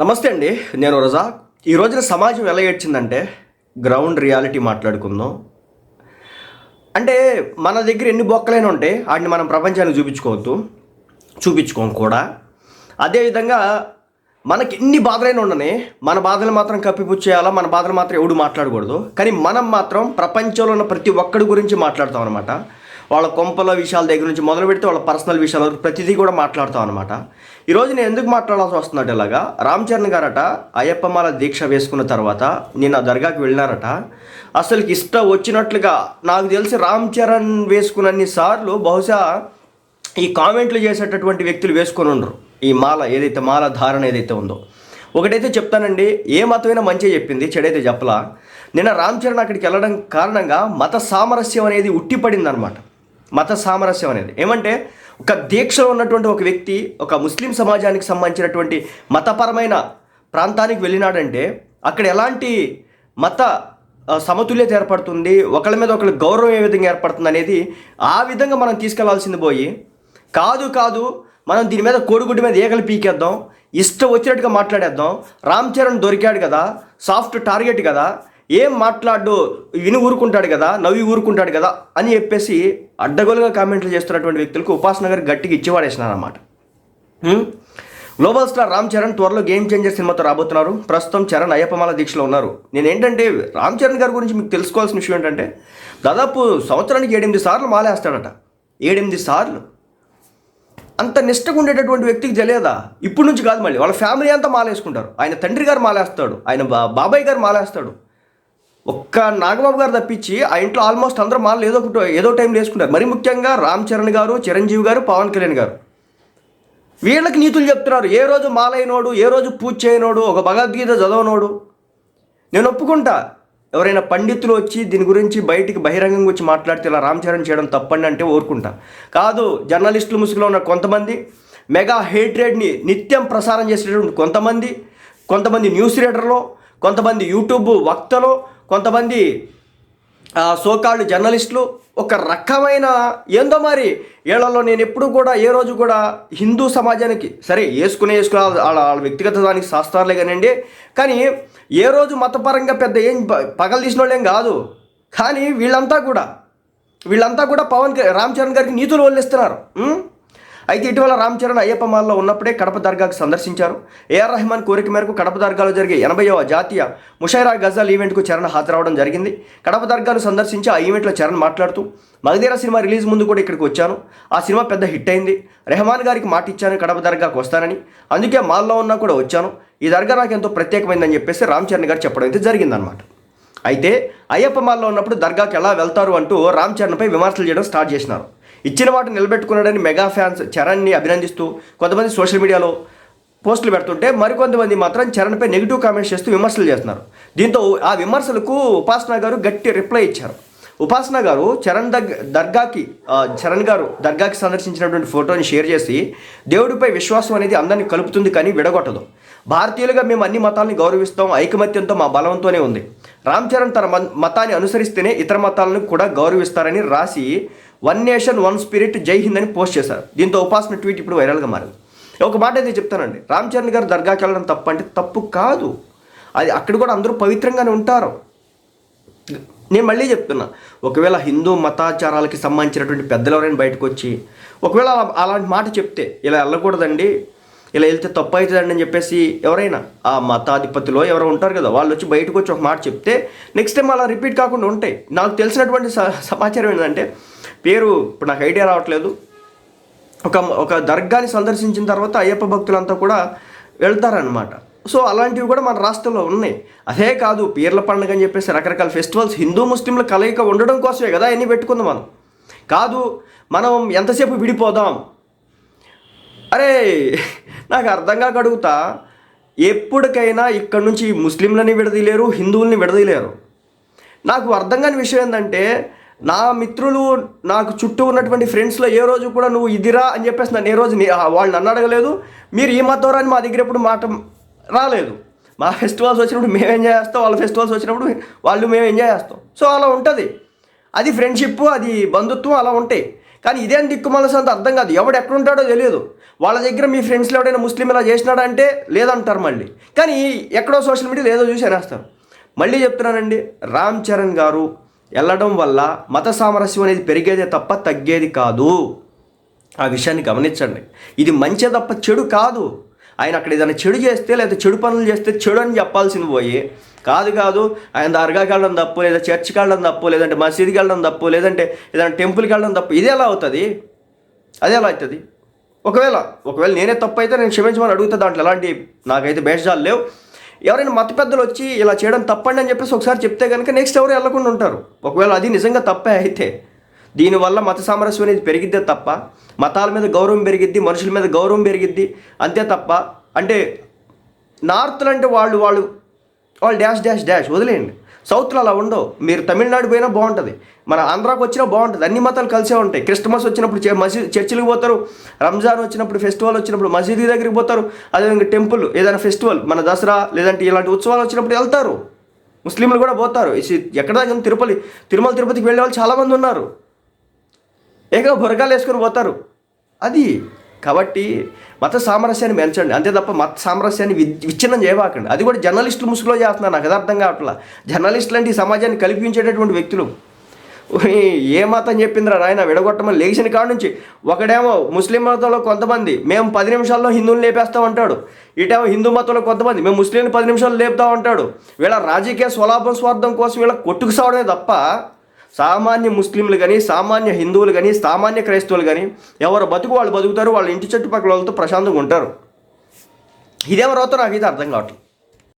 నమస్తే అండి నేను రజా. ఈ రోజున సమాజం ఎలా ఏడ్చిందంటే గ్రౌండ్ రియాలిటీ మాట్లాడుకుందాం. అంటే మన దగ్గర ఎన్ని బొక్కలైనా ఉంటాయి వాటిని మనం ప్రపంచానికి చూపించుకోవద్దు. చూపించుకోం కూడా. అదేవిధంగా మనకి ఎన్ని బాధలైనా ఉండని మన బాధలు మాత్రం కప్పిపుచ్చేయాలా మన బాధలు మాత్రం ఎవడు మాట్లాడకూడదు. కానీ మనం మాత్రం ప్రపంచంలో ఉన్న ప్రతి ఒక్కడి గురించి మాట్లాడతాం అనమాట వాళ్ళ కొంపల విషయాల దగ్గర నుంచి మొదలు పెడితే వాళ్ళ పర్సనల్ విషయాల వరకు ప్రతిదీ కూడా మాట్లాడతాం అనమాట ఈరోజు నేను ఎందుకు మాట్లాడాల్సి వస్తున్నట్టు ఇలాగా రామ్ చరణ్ గారట అయ్యప్పమాల దీక్ష వేసుకున్న తర్వాత నేను ఆ దర్గాకి వెళ్ళినారట. అసలుకి ఇష్టం వచ్చినట్లుగా నాకు తెలిసి రామ్ చరణ్ వేసుకున్నన్ని సార్లు బహుశా ఈ కామెంట్లు చేసేటటువంటి వ్యక్తులు వేసుకొని ఉండరు. ఈ మాల ఏదైతే మాల ధారణ ఏదైతే ఉందో. ఒకటైతే చెప్తానండి ఏ మతమైనా మంచిగా చెప్పింది చెడైతే చెప్పలా. నిన్న రామ్ చరణ్ అక్కడికి వెళ్ళడం కారణంగా మత సామరస్యం అనేది ఉట్టిపడింది అనమాట మత సామరస్యం అనేది. ఏమంటే ఒక దీక్షలో ఉన్నటువంటి ఒక వ్యక్తి ఒక ముస్లిం సమాజానికి సంబంధించినటువంటి మతపరమైన ప్రాంతానికి వెళ్ళినాడంటే అక్కడ ఎలాంటి మత సమతుల్యత ఏర్పడుతుంది ఒకళ్ళ మీద ఒకళ్ళ గౌరవం ఏ విధంగా ఏర్పడుతుంది అనేది ఆ విధంగా మనం తీసుకెళ్ళాల్సింది పోయి కాదు కాదు మనం దీని మీద కోడిగుడ్డు మీద ఏకలు పీకేద్దాం ఇష్టం వచ్చినట్టుగా మాట్లాడేద్దాం రామ్ చరణ్ దొరికాడు కదా సాఫ్ట్ టార్గెట్ కదా ఏం మాట్లాడు విని ఊరుకుంటాడు కదా నవ్వి ఊరుకుంటాడు కదా అని చెప్పేసి అడ్డగోలుగా కామెంట్లు చేస్తున్నటువంటి వ్యక్తులకు ఉపాసన గారు గట్టిగా ఇచ్చివాడేసినారు అన్నమాట గ్లోబల్ స్టార్ రామ్ చరణ్ త్వరలో గేమ్ చేంజర్ సినిమాతో రాబోతున్నారు. ప్రస్తుతం చరణ్ అయ్యప్పమాల దీక్షలో ఉన్నారు. నేను ఏంటంటే రామ్ చరణ్ గారి గురించి మీకు తెలుసుకోవాల్సిన విషయం ఏంటంటే దాదాపు సంవత్సరానికి ఏడెనిమిది సార్లు మాలేస్తాడట. ఏడెనిమిది సార్లు. అంత నిష్టగా ఉండేటటువంటి వ్యక్తికి తెలియదా? ఇప్పుడు నుంచి కాదు మళ్ళీ. వాళ్ళ ఫ్యామిలీ అంతా మాలేసుకుంటారు. ఆయన తండ్రి గారు మాలేస్తాడు. ఆయన బాబాయ్ గారు మాలేస్తాడు. ఒక్క నాగబాబు గారు తప్పించి ఆ ఇంట్లో ఆల్మోస్ట్ అందరూ మాలు ఏదో ఒకటి ఏదో టైంలో వేసుకుంటారు మరి ముఖ్యంగా రామ్ చరణ్ గారు చిరంజీవి గారు పవన్ కళ్యాణ్ గారు. వీళ్ళకి నీతులు చెప్తున్నారు. ఏ రోజు మాలైనోడు ఏ రోజు పూజ చేయనోడు ఒక భగవద్గీత చదవనోడు. నేను ఒప్పుకుంటా. ఎవరైనా పండితులు వచ్చి దీని గురించి బయటికి బహిరంగంగా వచ్చి మాట్లాడితే ఇలా రామ్ చరణ్ చేయడం తప్పండి అంటే ఊరుకుంటా. కాదు జర్నలిస్టులు ముసుగులో ఉన్న కొంతమంది మెగా హేట్రేడ్ని నిత్యం ప్రసారం చేసేటటువంటి కొంతమంది కొంతమంది న్యూస్ రీడర్లో కొంతమంది యూట్యూబ్ వక్తలు కొంతమంది సోకాళ్ళు జర్నలిస్టులు ఒక రకమైన ఏందో మరి ఏళ్ళలో నేను ఎప్పుడు కూడా ఏ రోజు కూడా హిందూ సమాజానికి సరే వేసుకునే వేసుకునే వాళ్ళ వ్యక్తిగత దానికి శాస్త్రాలే కానివ్వండి కానీ ఏ రోజు మతపరంగా పెద్ద ఏం ప- పగలు తీసిన వాళ్ళేం కాదు. కానీ వీళ్ళంతా కూడా వీళ్ళంతా కూడా పవన్ రామ్ చరణ్ గారికి నీతులు వదిలిస్తున్నారు. అయితే ఇటీవల రామ్ చరణ్ అయ్యప్ప మాల్లో ఉన్నప్పుడే కడప దర్గాకు సందర్శించారు. ఏఆర్ రెహమాన్ కోరిక మేరకు కడప దర్గాలో జరిగే ఎనభైవ జాతీయ ముషైరా గజల్ ఈవెంట్కు చరణ్ హాజరవడం జరిగింది. కడప దర్గాను సందర్శించి ఆ ఈవెంట్లో చరణ్ మాట్లాడుతూ మగధీర సినిమా రిలీజ్ ముందు కూడా ఇక్కడికి వచ్చాను. ఆ సినిమా పెద్ద హిట్ అయింది. రెహమాన్ గారికి మాట ఇచ్చాను కడప దర్గాకు వస్తానని. అందుకే మాల్లో ఉన్నా కూడా వచ్చాను. ఈ దర్గా నాకు ఎంతో ప్రత్యేకమైందని చెప్పేసి రామ్ చరణ్ గారు చెప్పడం అయితే జరిగిందనమాట అయితే అయ్యప్ప మాల్లో ఉన్నప్పుడు దర్గాకి ఎలా వెళ్తారు అంటూ రామ్ చరణ్పై విమర్శలు చేయడం స్టార్ట్ చేసినారు. ఇచ్చిన మాట నిలబెట్టుకున్నాడని మెగా ఫ్యాన్స్ చరణ్ని అభినందిస్తూ కొంతమంది సోషల్ మీడియాలో పోస్టులు పెడుతుంటే మరికొంతమంది మాత్రం చరణ్పై నెగిటివ్ కామెంట్స్ చేస్తూ విమర్శలు చేస్తున్నారు. దీంతో ఆ విమర్శలకు ఉపాసన గారు గట్టి రిప్లై ఇచ్చారు. ఉపాసన గారు చరణ్ దగ్ దర్గాకి చరణ్ గారు దర్గాకి సందర్శించినటువంటి ఫోటోని షేర్ చేసి దేవుడిపై విశ్వాసం అనేది అందరినీ కలుపుతుంది కానీ విడగొట్టదు. భారతీయులుగా మేము అన్ని మతాలని గౌరవిస్తాం ఐకమత్యంతో మా బలంతోనే ఉంది. రామ్ చరణ్ తన మన్- మతాన్ని అనుసరిస్తేనే ఇతర మతాలను కూడా గౌరవిస్తారని రాసి వన్ నేషన్ వన్ స్పిరిట్ జై హింద్ అని పోస్ట్ చేశారు. దీంతో ఉపాసన ట్వీట్ ఇప్పుడు వైరల్గా మారింది. ఒక మాట అయితే చెప్తానండి. రామ్ చరణ్ గారు దర్గాకి వెళ్ళడం తప్పు అంటే తప్పు కాదు. అది అక్కడ కూడా అందరూ పవిత్రంగానే ఉంటారు. నేను మళ్ళీ చెప్తున్నా ఒకవేళ హిందూ మతాచారాలకి సంబంధించినటువంటి పెద్దలు ఎవరైనా బయటకు వచ్చి ఒకవేళ అలాంటి మాట చెప్తే ఇలా వెళ్ళకూడదండి ఇలా వెళ్తే తప్పు అవుతుందండి అని చెప్పేసి ఎవరైనా ఆ మతాధిపతిలో ఎవరో ఉంటారు కదా వాళ్ళు వచ్చి బయటకు వచ్చి ఒక మాట చెప్తే నెక్స్ట్ టైం అలా రిపీట్ కాకుండా ఉంటాయి. నాకు తెలిసినటువంటి స- సమాచారం ఏంటంటే పేరు ఇప్పుడు నాకు ఐడియా రావట్లేదు. ఒక ఒక దర్గాని సందర్శించిన తర్వాత అయ్యప్ప భక్తులంతా కూడా వెళ్తారనమాట సో అలాంటివి కూడా మన రాష్ట్రంలో ఉన్నాయి. అదే కాదు పీర్ల పండుగ అని చెప్పేసి రకరకాల ఫెస్టివల్స్ హిందూ ముస్లింల కలయిక ఉండడం కోసమే కదా అన్నీ పెట్టుకుందాం మనం. కాదు మనం ఎంతసేపు విడిపోదాం? అరే నాకు అర్థం కాక ఎప్పటికైనా ఇక్కడ నుంచి ముస్లింలని విడదీయలేరు హిందువుల్ని విడదీయలేరు. నాకు అర్థం కాని విషయం ఏంటంటే నా మిత్రులు నాకు చుట్టూ ఉన్నటువంటి ఫ్రెండ్స్లో ఏ రోజు కూడా నువ్వు ఇదిరా అని చెప్పేసి నన్ను ఏ రోజు వాళ్ళు నన్ను అడగలేదు. మీరు ఈ మతం అని మా దగ్గర ఎప్పుడు మాట రాలేదు. మా ఫెస్టివల్స్ వచ్చినప్పుడు మేము ఎంజాయ్ చేస్తాం? వాళ్ళ ఫెస్టివల్స్ వచ్చినప్పుడు వాళ్ళు మేము ఎంజాయ్ చేస్తాం? సో అలా ఉంటుంది. అది ఫ్రెండ్షిప్ అది బంధుత్వం అలా ఉంటాయి. కానీ ఇదేం దిక్కుమాలస అంత అర్థం కాదు. ఎవడు ఎక్కడ ఉంటాడో తెలియదు. వాళ్ళ దగ్గర మీ ఫ్రెండ్స్లో ఎవడైనా ముస్లిం ఇలా చేసినాడంటే లేదంటారు మళ్ళీ. కానీ ఎక్కడో సోషల్ మీడియా లేదో చూసి అనేస్తారు. మళ్ళీ చెప్తున్నానండి రామ్ చరణ్ గారు వెళ్ళడం వల్ల మత సామరస్యం అనేది పెరిగేదే తప్ప తగ్గేది కాదు. ఆ విషయాన్ని గమనించండి. ఇది మంచి తప్ప చెడు కాదు. ఆయన అక్కడ ఏదైనా చెడు చేస్తే లేదా చెడు పనులు చేస్తే చెడు అని చెప్పాల్సింది పోయి కాదు కాదు ఆయన దర్గాకి వెళ్ళడం తప్పు లేదా చర్చికి వెళ్ళడం తప్పు లేదంటే మసీద్కి వెళ్ళడం తప్పు లేదంటే ఏదైనా టెంపుల్కి వెళ్ళడం తప్పు ఇది ఎలా అవుతుంది? అది ఎలా అవుతుంది? ఒకవేళ ఒకవేళ నేనే తప్పు అయితే నేను క్షమించమని అడుగుతా దాంట్లో ఎలాంటి నాకైతే భేషజాలు లేవు. ఎవరైనా మత పెద్దలు వచ్చి ఇలా చేయడం తప్పండి అని చెప్పేసి ఒకసారి చెప్తే కనుక నెక్స్ట్ ఎవరు వెళ్ళకుండా ఉంటారు. ఒకవేళ అది నిజంగా తప్పే అయితే దీనివల్ల మత సామరస్యం అనేది పెరిగిద్దే తప్ప మతాల మీద గౌరవం పెరిగిద్ది మనుషుల మీద గౌరవం పెరిగిద్ది అంతే తప్ప అంటే నార్త్లు అంటే వాళ్ళు వాళ్ళు వాళ్ళు డాష్ డాష్ డాష్ వదిలేయండి. సౌత్లో అలా ఉండవు. మీరు తమిళనాడు పోయినా బాగుంటుంది. మన ఆంధ్రాకి వచ్చినా బాగుంటుంది. అన్ని మతాలు కలిసే ఉంటాయి. క్రిస్టమస్ వచ్చినప్పుడు చే- మసీద్ చర్చిలకు పోతారు. రంజాన్ వచ్చినప్పుడు ఫెస్టివల్ వచ్చినప్పుడు మసీదీ దగ్గరికి పోతారు. అదేవిధంగా టెంపుల్ ఏదైనా ఫెస్టివల్ మన దసరా లేదంటే ఇలాంటి ఉత్సవాలు వచ్చినప్పుడు వెళ్తారు. ముస్లింలు కూడా పోతారు. ఎక్కడ దగ్గర తిరుపతి తిరుమల తిరుపతికి వెళ్ళే వాళ్ళు చాలామంది ఉన్నారు. ఏక బురకాలు వేసుకొని పోతారు. అది కాబట్టి మత సామరస్యాన్ని పెంచండి. అంతే తప్ప మత సామరస్యాన్ని విచ్ఛిన్నం చేయబాకండి. అది కూడా జర్నలిస్టులు ముసుగులో చేస్తున్నారు. నాకు అర్థం కావట్లా. జర్నలిస్టులు అంటే ఈ సమాజాన్ని కల్పించేటటువంటి వ్యక్తులు. ఏ మతం చెప్పిందిరా నాయన? విడగొట్టమని లేచిన కాడ నుంచి. ఒకడేమో ముస్లిం మతంలో కొంతమంది మేము పది నిమిషాల్లో హిందువులు లేపేస్తాం అంటాడు. ఇటేమో హిందూ మతంలో కొంతమంది మేము ముస్లింలు పది నిమిషాలు లేపుతాం అంటాడు. వీళ్ళ రాజకీయ స్వలాభం స్వార్థం కోసం వీళ్ళ కొట్టుకు సావడమే తప్ప సామాన్య ముస్లింలు కానీ సామాన్య హిందువులు కానీ సామాన్య క్రైస్తవులు కానీ ఎవరు బతుకు వాళ్ళు బతుకుతారు వాళ్ళ ఇంటి చుట్టుపక్కల వాళ్ళతో ప్రశాంతంగా ఉంటారు. ఇదేమో నాకు ఇది అర్థం కావట్లేదు.